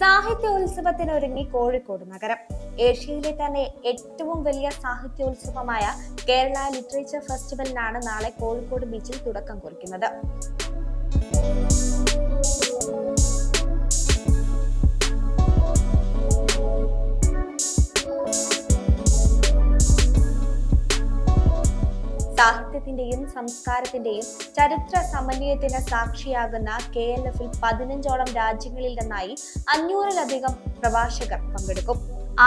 സാഹിത്യോത്സവത്തിനൊരുങ്ങി കോഴിക്കോട് നഗരം. ഏഷ്യയിലെ തന്നെ ഏറ്റവും വലിയ സാഹിത്യോത്സവമായ കേരള ലിറ്ററേച്ചർ ഫെസ്റ്റിവലിനാണ് നാളെ കോഴിക്കോട് ബീച്ചിൽ തുടക്കം കുറിക്കുന്നത്. സാഹിത്യത്തിന്റെയും സംസ്കാരത്തിന്റെയും ചരിത്ര സമന്വയത്തിന് സാക്ഷിയാകുന്ന കെ എൽ എഫിൽ പതിനഞ്ചോളം രാജ്യങ്ങളിൽ നിന്നായി അഞ്ഞൂറിലധികം പ്രഭാഷകർ പങ്കെടുക്കും.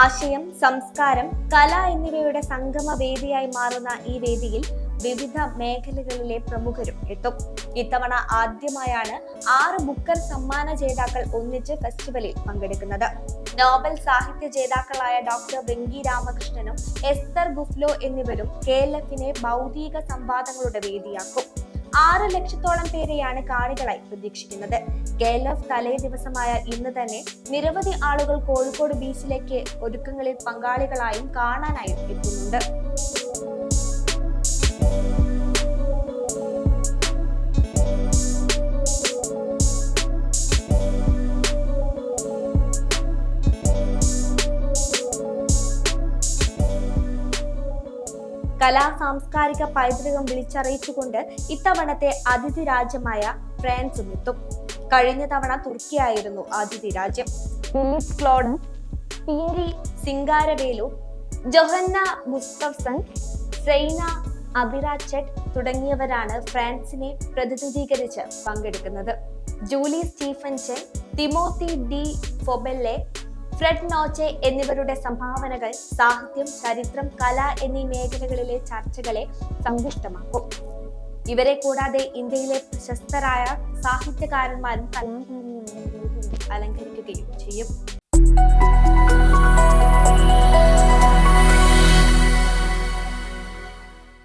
ആശയം സംസ്കാരം കല എന്നിവയുടെ സംഗമ വേദിയായി മാറുന്ന ഈ വേദിയിൽ വിവിധ മേഖലകളിലെ പ്രമുഖരും എത്തും. ഇത്തവണ ആദ്യമായാണ് ആറ് ബുക്കർ സമ്മാന ജേതാക്കൾ ഒന്നിച്ച് ഫെസ്റ്റിവലിൽ പങ്കെടുക്കുന്നത്. നോബൽ സാഹിത്യ ജേതാക്കളായ ഡോക്ടർ വെങ്കി രാമകൃഷ്ണനും എസ്തർ ഗുഫ്ലോ എന്നിവരും കെ എൽ എഫിനെ ഭൗതിക സംവാദങ്ങളുടെ വേദിയാക്കും. ആറ് ലക്ഷത്തോളം പേരെയാണ് കാണികളായി പ്രതീക്ഷിക്കുന്നത്. കെ എൽ എഫ് തലേ ദിവസമായ ഇന്ന് തന്നെ നിരവധി ആളുകൾ കോഴിക്കോട് ബീച്ചിലേക്ക് ഒരുക്കങ്ങളിൽ പങ്കാളികളായും കാണാനായും എത്തുന്നുണ്ട്. കലാ സാംസ്കാരിക പൈതൃകം വിളിച്ചറിയിച്ചുകൊണ്ട് ഇത്തവണത്തെ അതിഥി രാജ്യമായ ഫ്രാൻസും എത്തും. കഴിഞ്ഞ തവണ തുർക്കിയായിരുന്നു അതിഥി രാജ്യം. ക്ലോഡൻ പിയറി സിംഗാരവേലു ജൊഹന്ന മുസ്തഫ്സൺ സൈന അബിറാച്ചെട്ട് തുടങ്ങിയവരാണ് ഫ്രാൻസിനെ പ്രതിനിധീകരിച്ച് പങ്കെടുക്കുന്നത്. Julie Stephenson Timothy de Fobelle Fred Noche എന്നിവരുടെ സംഭാവനകൾ സാഹിത്യം ചരിത്രം കല എന്നീ മേഖലകളിലെ ചർച്ചകളെ സമ്പുഷ്ടമാക്കും. ഇവരെ കൂടാതെ ഇന്ത്യയിലെ പ്രശസ്തരായ സാഹിത്യകാരന്മാരും അലങ്കരിക്കുകയും ചെയ്യും.